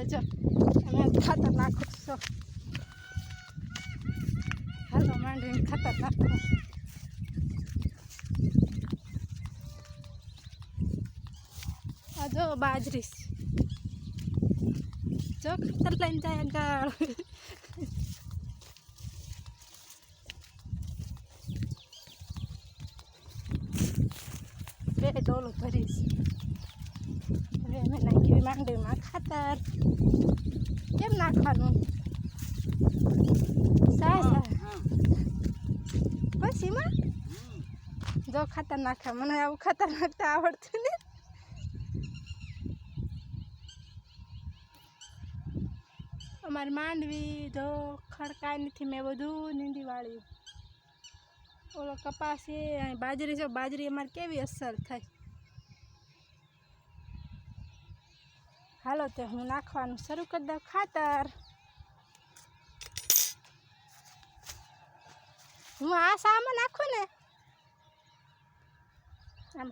જો અમે ખાતર નાખું છો હાલો માંડવીને ખાતર નાખું આ જો બાજરી છે. જો ખાતર લઈને જાય ગાળ બે ડોલું ભરીશ હવે અમે નાખ્યું માંડવીમાં ખાતર કેમ નાખવાનું. બસ એમાં જો ખાતર નાખે મને આવું ખાતર નાખતા આવડતું ને અમારી માંડવી જો ખડકાય નથી. મેં બધું નીંદી વાળ્યું. ઓલો કપાસ અહીં બાજરી છે. બાજરી અમારે કેવી અસર થાય? હાલો તે હું નાખવાનું શરૂ કરી દઉં. ખાતર. હું આ શામાં નાખું ને? આમ